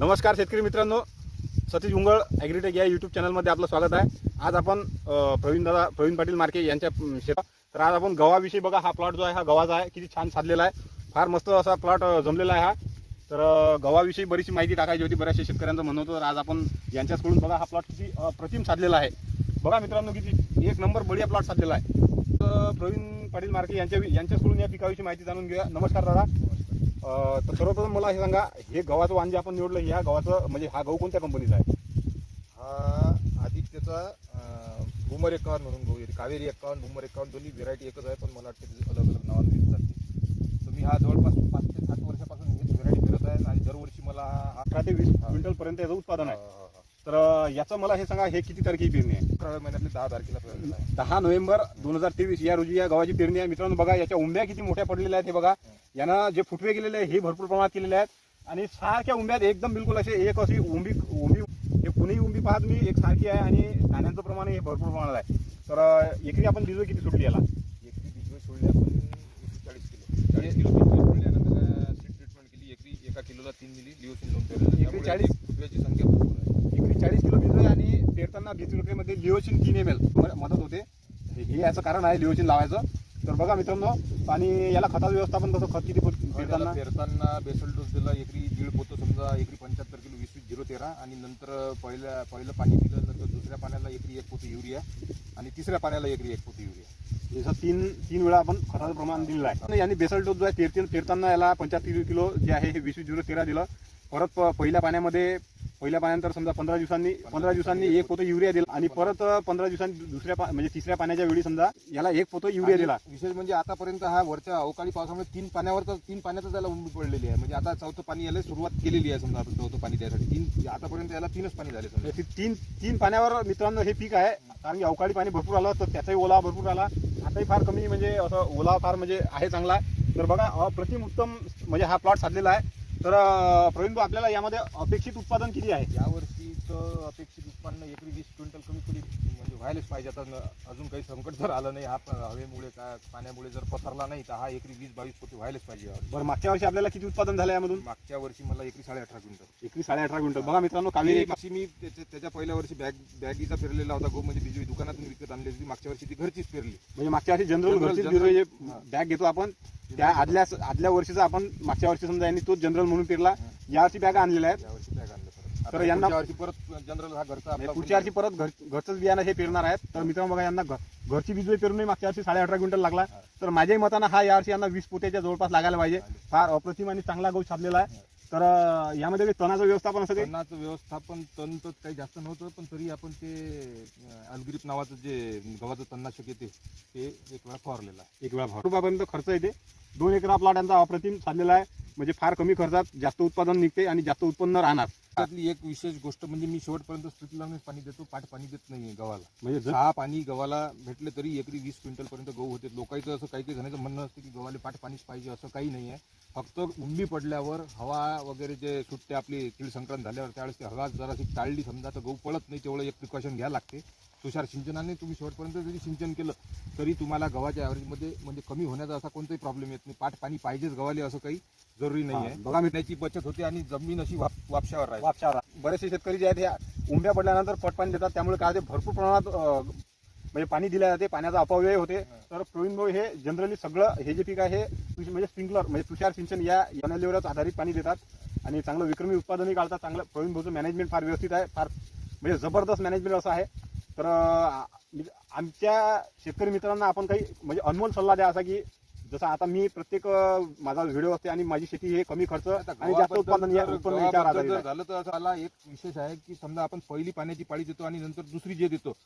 नमस्कार शेतकरी मित्रांनो. सतीश उंगळ ॲग्रीटेक या यूट्यूब चॅनलमध्ये आपलं स्वागत आहे. आज आपण प्रवीण दादा प्रवीण पाटील मार्के यांच्या शेतात. तर आज आपण गव्हाविषयी बघा हा प्लॉट जो आहे हा गव्हाचा आहे. किती छान साधलेला आहे. फार मस्त असा प्लॉट जमलेला आहे हा. तर गव्हाविषयी बरीचशी माहिती टाकायची होती बऱ्याचशा शेतकऱ्यांचं म्हणणं होतं. तर आज आपण यांच्याचकडून बघा हा प्लॉट किती प्रतिम साधलेला आहे. बघा मित्रांनो किती एक नंबर बढिया प्लॉट साधलेला आहे. तर प्रवीण पाटील मार्के यांच्या यांच्याचकडून या पिकाविषयी माहिती जाणून घेऊया. नमस्कार दादा. तर सर्वप्रथम मला हे सांगा हे गव्हाचं वांजे आपण निवडलं ह्या गव्हाचं म्हणजे हा गहू कोणत्या कंपनीचा आहे? हा आदित्यचा बुमर एकावन्न म्हणून गहू येते कावेरी एकावन्न बुमर एकावन्न दोन्ही व्हेरायटी एकच आहे पण मला वाटते अलग अलग नावाने दिली जाते तर मी हा जवळपास पाच ते सात वर्षापासून हेच व्हेरायटी करत आहे आणि दरवर्षी मला अठरा ते वीस क्विंटल पर्यंत याचं उत्पादन आहे. तर याचं मला हे सांगा हे किती तारखेची पेरणी आहे? अकराव्या महिन्यातले दहा तारखेला आहे दहा नोव्हेंबर दोन हजार तेवीस या रोजी या गव्हाची पेरणी आहे. मित्रांनो बघा याच्या उंब्या किती मोठ्या पडलेल्या आहेत हे बघा. यानं जे फुटवे गेलेले आहे हे भरपूर प्रमाणात केलेले आहेत. आणि सारख्या उंब्यात एकदम बिलकुल असे एक अशी उंबी उंबी हे कुणीही उंबी पाहत मी एक सारखी आहे आणि दाण्यांचं प्रमाण हे भरपूर प्रमाणात आहे. तर अ, एकरी आपण बिजवे किती सुटली याला? एकरी बिजवे सोडले आपण एकशे चाळीस किलो. चाळीस किलो बिजवे सोडल्यानंतर सीड ट्रीटमेंट केली एकरी. एका किलोला तीन मिली लिओसिन लावून एकरी त्यामुळे 40? फुटव्याची संख्या भरपूर चाळीस किलो बिजवे आणि पेरताना बिजवेमध्ये लिओचिन तीन एम एल मदत होते. हे हे याचं कारण आहे लिओचिन लावायचं. तर बघा मित्रांनो आणि याला खताचं व्यवस्थापन कसं खत किती त्याला पेरताना? पेरताना बेसल डोस दिला एकरी दीड पोतं समजा एकरी पंच्याहत्तर किलो वीस वीस झिरो तेरा. आणि नंतर पहिल्या पहिलं पाणी दिलं नंतर दुसऱ्या पाण्याला एकरी एक पोतं युरिया. आणि तिसऱ्या पाण्याला एकरी एक पोतं युरिया. जसं तीन तीन वेळा आपण खताचं प्रमाण दिलेलं आहे. यांनी बेसल डोस जो आहे पेरतील पेरताना याला पंच्याहत्तर किलो जे आहे हे वीस वीस झिरो तेरा दिलं. परत प- पहिल्या पाण्यामध्ये पहिल्या पाण्यानंतर समजा पंधरा दिवसांनी पंधरा दिवसांनी एक पोतं युरिया दिला आणि परत पंधरा दिवसांनी दुसऱ्या पा- म्हणजे तिसऱ्या पाण्याच्या वेळी समजा याला एक पोतं युरिया दिला. विशेष म्हणजे आतापर्यंत हा वरच्या अवकाळी पावसामुळे तीन पाण्यावर तर तीन पाण्यातच त्याला उंबी पडलेली आहे. म्हणजे आता चौथं पाणी याला सुरुवात केलेली आहे समजा आपण चौथं पाणी द्यायसाठी तीन आतापर्यंत याला तीनच पाणी झाले समजा. तीन तीन पाण्यावर मित्रांनो हे पीक आहे. कारण की अवकाळी पाणी भरपूर आलं तर त्याचाही ओलावा भरपूर आला. आताही फार कमी म्हणजे असं ओलावा फार म्हणजे आहे चांगला. तर बघा अप्रतिम उत्तम म्हणजे हा प्लॉट साधलेला आहे. तर प्रवीण भाऊ आपल्याला यामध्ये अपेक्षित उत्पादन किती आहे? यावर्षी तर अपेक्षित उत्पन्न एकरी वीस क्विंटल कमी कमी म्हणजे व्हायलाच पाहिजे. आता अजून काही संकट जर आलं नाही हा हवेमुळे काय पाण्यामुळे जर पसरला नाही तर हा एकरी वीस बावीस पोती व्हायलाच पाहिजे. बरं मागच्या वर्षी आपल्याला किती उत्पादन झालं यामधून? मागच्या वर्षी मला एकरी साडे अठरा क्विंटल. एकवीस साडे अठरा क्विंटल बघा मित्रांनो कावेरी मागची मी त्याच्या पहिल्या वर्षी बॅग बॅगीचा पेरलेला होता गो म्हणजे बिजवी दुकानातून विकत आणली होती. मागच्या वर्षी ती घरचीच पेरली. म्हणजे मागच्या वर्षी जनरल घरचीच. बॅग घेतो आपण. त्या आदल्या आदल्या वर्षीचा आपण मागच्या वर्षी समजा यांनी तोच जनरल म्हणून पेरला यावर्षी बॅग आणलेल्या आहेत यावर्षी बॅग आणलं परत. तर आता यांना- पुढच्या वर्षी परत जनरल हा घरचा आपला पुढच्या वर्षी परत घर घरचंच बियाणं हे पेरणार आहेत. तर मित्रांनो बघा यांना घ- घरची बीज पेरूनही मागच्या वर्षी साडे अठरा क्विंटल लागला. तर माझ्याही मतानं हा यावर्षी यांना वीस पोत्याच्या जवळपास लागायला पाहिजे. फार अप्रतिम आणि चांगला गहू छापलेला आहे. तर अं, यामध्ये काही तणाचं व्यवस्थापन असं काही? तणाचं व्यवस्थापन तण तर काही जास्त नव्हतं पण तरी आपण ते अलग्रीप नावाचं जे गव्हाचं तणनाशक येते ते एक वेळा फवारलेलं आहे. एक वेळा भर रुपयापर्यंत खर्च येते. दोन एकरा प्लॉट यांचा अप्रतिम साधलेला आहे. म्हणजे फार कमी खर्चात जास्त उत्पादन निघते आणि जास्त उत्पन्न राहणार. त्यातली एक विशेष गोष्ट म्हणजे मी शेवटपर्यंत स्प्रिंकलरनेच पाणी देतो पाठ पाणी देत नाही गव्हाला. म्हणजे सहा पाणी गव्हाला भेटले तरी एकरी वीस क्विंटल पर्यंत गहू होते. लोकांचं असं काही काही जणांचं म्हणणं असतं की गव्हाले पाठ पाणीच पाहिजे असं काही नाही आहे फक्त उंबी पडल्यावर हवा वगैरे जे सुटते आपली तीळ संक्रांत झाल्यावर त्यावेळेस ती हवा जराशी टाळली समजा तर गहू पळत नाही तेवढं एक प्रिकॉशन घ्यायला लागते. तुषार सिंचनाने तुम्ही शेवटपर्यंत जरी सिंचन केलं तरी तुम्हाला गव्हाच्या ॲव्हरेजमध्ये म्हणजे कमी होण्याचा असा कोणताही प्रॉब्लेम येत नाही. पाठ पाणी पाहिजेच गव्हाले असं काही जरुरी नाही आहे. बघा मी त्याची बचत होते आणि जमीन अशी वाप वापशावर राहते वापशावर बरेचसे शेतकरी जे आहेत ह्या उंब्या पडल्यानंतर पट पाणी देतात. त्यामुळे काय होते भरपूर प्रमाणात म्हणजे पाणी दिल्या जाते पाण्याचा अपव्यय होते. तर प्रवीण भाऊ हे जनरली सगळं हे जे पीक आहे म्हणजे स्प्रिंकलर म्हणजे तुषार सिंचन या योजनेवरच आधारित पाणी देतात. आणि चांगलं विक्रमी उत्पादनही काढतात. चांगलं प्रवीण भाऊचं मॅनेजमेंट फार व्यवस्थित आहे. फार म्हणजे जबरदस्त मॅनेजमेंट असं आहे. तर आमच्या शेतकरी मित्रांना आपण काही म्हणजे अनमोल सल्ला द्या असा की जसं आता मी प्रत्येक माझा व्हिडिओ असते आणि माझी शेती हे कमी खर्च आणि जास्त उत्पादन. झालं तर असं मला एक विशेष आहे की समजा आपण पहिली पाण्याची पाळी देतो आणि नंतर दुसरी जे देतो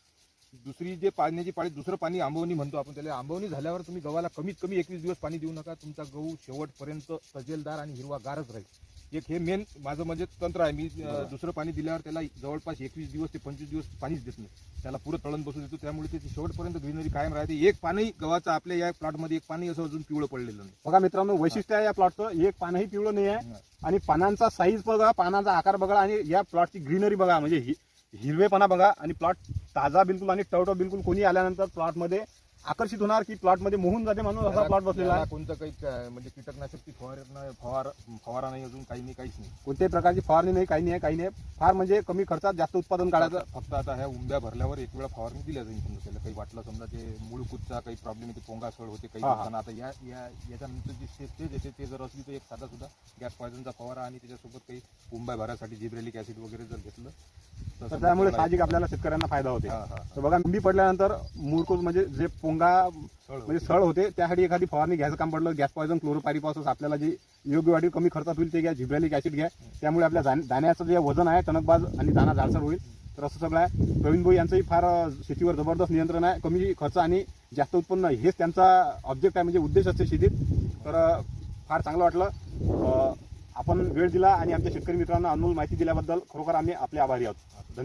दुसरी जे पाण्याची पाळी दुसरं पाणी आंबवणी म्हणतो आपण त्याला. आंबवणी झाल्यावर तुम्ही गव्हाला कमीत कमी एकवीस दिवस पाणी देऊ नका. तुमचा गहू शेवटपर्यंत सजेलदार आणि हिरवा गारच राहील. एक हे मेन माझं म्हणजे तंत्र आहे. मी अं, दुसरं पाणी दिल्यावर त्याला जवळपास एकवीस दिवस ते पंचवीस दिवस पाणीच देत नाही. त्याला पुरं तळण बसू देतो. त्यामुळे त्याची शेवटपर्यंत ग्रीनरी कायम राहते. एक पाणी गव्हाचं आपल्या या प्लॉटमध्ये एक पाणी असं अजून पिवळं पडलेलं नाही. बघा मित्रांनो वैशिष्ट्य आहे या प्लॉटचं. एक पानही पिवळं नाही आहे. आणि पानांचा साईज बघा पानांचा आकार बघा आणि या प्लॉटची ग्रीनरी बघा. म्हणजे हि- हिरवेपणा बघा. आणि प्लॉट ताजा बिलकुल आणि टवटो बिलकुल कोणी आल्यानंतर प्लॉटमध्ये आकर्षित होणार की प्लॉटमध्ये मोहून जाते म्हणून असा प्लॉट बसलेला आहे. कोणतं काही काय- म्हणजे कीटकनाशक फवार फवार फवारा नाही अजून काही नाही काहीच नाही. कोणत्याही प्रकारची फवारणी नाही काही नाही काही नाही. फार म्हणजे कमी खर्चात जास्त उत्पादन काढायचं. फक्त आता ह्या उंब्या भरल्यावर एक वेळा फवारणी दिल्या जाईल समजा त्याला. काही वाटलं समजा ते मूळ कुदचा काही प्रॉब्लेम येते पोंगा सळ होते काही आता या या याच्यानंतर जी स्टेज येते ते जर असली तर एक साधा सुद्धा गॅस पॉयझनचा फवारा आणि त्याच्यासोबत काही उंब्या भरासाठी जिब्रेलिक ऍसिड वगैरे जर घेतलं तर त्यामुळे साहजिक आपल्याला शेतकऱ्यांना फायदा होते. तर बघा निंबी पडल्यानंतर मूळकोज म्हणजे जे पोंगा सळ म्हणजे सळ होते त्यासाठी एखादी फवारणी घ्यायचं काम पडलं गॅस पॉयझन क्लोरोपायरीपासून आपल्याला जे योग्य वाटेल कमी खर्चात होईल ते घ्या झिब्रॅलिक ऍसिड घ्या. त्यामुळे आपल्या दाण्याचं जे वजन आहे टणकबाज आणि दाणा जाडसर होईल. तर असं सगळं आहे. प्रवीण भाऊ यांचंही फार शेतीवर जबरदस्त नियंत्रण आहे. कमी खर्च आणि जास्त उत्पन्न हेच त्यांचा ऑब्जेक्ट आहे म्हणजे उद्देश असते शेतीत. तर फार चांगलं वाटलं. आपण वेळ दिला आणि आमच्या शेतकरी मित्रांना अनमोल माहिती दिल्याबद्दल खरोखर आम्ही आपले आभारी आहोत.